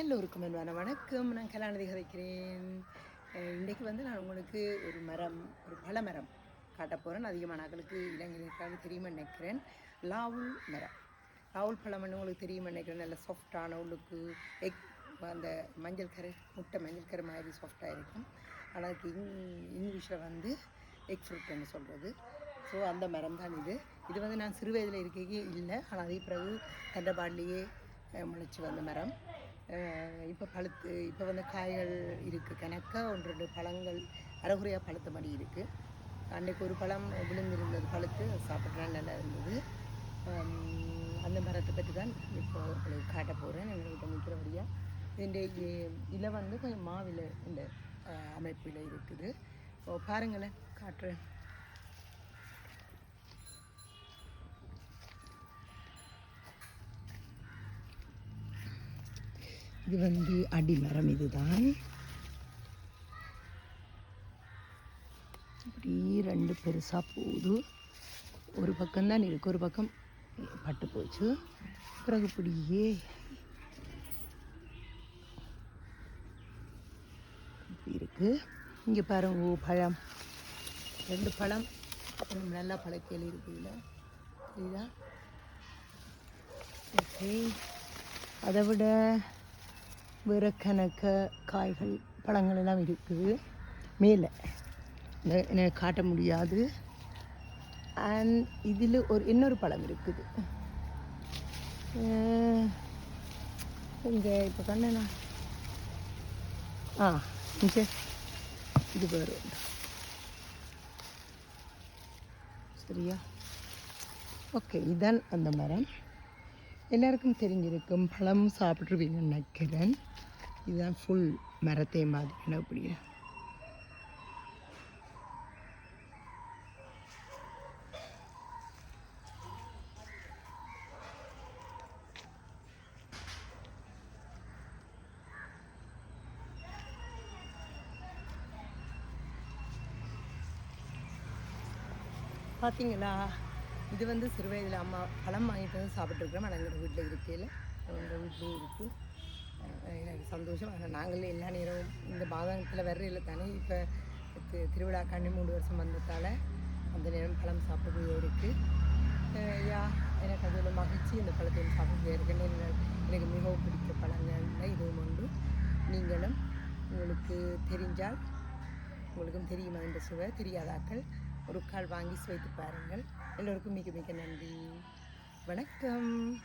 எல்லோருக்கும் என்பான வணக்கம். நான் கலாநிதி கதைக்கிறேன். இன்றைக்கு வந்து நான் உங்களுக்கு ஒரு மரம் ஒரு பழமரம் காட்ட போகிறேன் அதிகமான ஆக்களுக்கு இளைஞர்களுக்காக தெரியுமா நினைக்கிறேன். லாவுல் மரம். லாவுல் பழம்னு உங்களுக்கு தெரியுமா நினைக்கிறேன். நல்ல சாஃப்டான உள்ளுக்கு எக் அந்த மஞ்சள் கரை முட்டை மஞ்சள் கரை மாதிரி சாஃப்டாக இருக்கும். ஆனால் அதுக்கு இங் இங்கிலீஷில் வந்து எக் ஃப்ரூட்னு சொல்கிறது ஸோ அந்த மரம் தான் இது. இது வந்து நான் சிறு வயதில் இருக்கையே இல்லை. ஆனால் அதே பிறகு தண்டபாடிலேயே முளைச்சி வந்த மரம். இப்போ பழுத்து இப்போ வந்து காய்கள் இருக்குது கணக்காக ஒன்று ரெண்டு பழங்கள் அரைகுறையாக பழுத்த மாதிரி இருக்குது அன்றைக்கு ஒரு பழம் விழுந்திருந்தது பழுத்து அது சாப்பிட்றா நல்லா இருந்தது. அந்த மரத்தை பற்றி தான் இப்போ உங்களுக்கு காட்ட போகிறேன் எங்கள்கிட்ட நிற்கிறபடியாக இதൻ്റെ இலை வந்து கொஞ்சம் மாவில இந்த அமைப்பில் இருக்குது. ஓ பாருங்களேன் காட்டுறேன். இது வந்து அடிமரம் இதுதான். இப்படி ரெண்டு பெருசாக போகுது ஒரு பக்கம்தான் இருக்கு ஒரு பக்கம் பட்டு போச்சு. பிறகு இப்படியே இருக்கு. இங்கே பாருங்க பழம். ரெண்டு பழம். இன்னும் நல்லா பழக்கையில் இருக்குதுல்ல தெரியுதா ஓகே. அதை விட வேறு கணக்க காய்கள் பழங்கள் எல்லாம் இருக்குது மேலே. என்னை எனக்கு காட்ட முடியாது. அண்ட் இதில் ஒரு இன்னொரு பழம் இருக்குது. இங்கே இப்போ கண்ணா ஆ இங்கே. இது பேர். சரியா? ஓகே இதுதான் அந்த மரம். எல்லாருக்கும் தெரிஞ்சிருக்கும் பழம் சாப்பிட்ருவீங்கன்னு நினைக்கிறேன். இதுதான் ஃபுல் மரத்தையும் மாதிரி இப்படி பார்த்தீங்களா இது வந்து சிறு வயதில் அம்மா பழம் வாங்கிட்டு வந்து சாப்பிட்ருக்குறோம் ஆனால் எங்கள் வீட்டில் இருக்கையில் எங்கள் வீட்லேயும் இருக்குது எனக்கு சந்தோஷம். ஆனால் நாங்களே எல்லா நேரமும் இந்த மாதத்தில் வர்றையில் தானே. இப்போ திருவிழா கண்ணி மூணு வருஷம் வந்ததால் அந்த நேரம் பழம் சாப்பிடவே இருக்குது யா எனக்கு அது ஒரு மகிழ்ச்சி. இந்த பழத்தை சாப்பிட்டு இருக்குன்னு எனக்கு மிகவும் பிடித்த பழங்கள்ல இதுவும் உண்டு. நீங்களும் உங்களுக்கு தெரிஞ்சால் உங்களுக்கும் தெரியுமா என்ற சுவை? தெரியாதாக்கள்? ஒரு கால் வாங்கி சுவைத்து பாருங்கள். எல்லோருக்கும் மிக மிக நன்றி. வணக்கம்.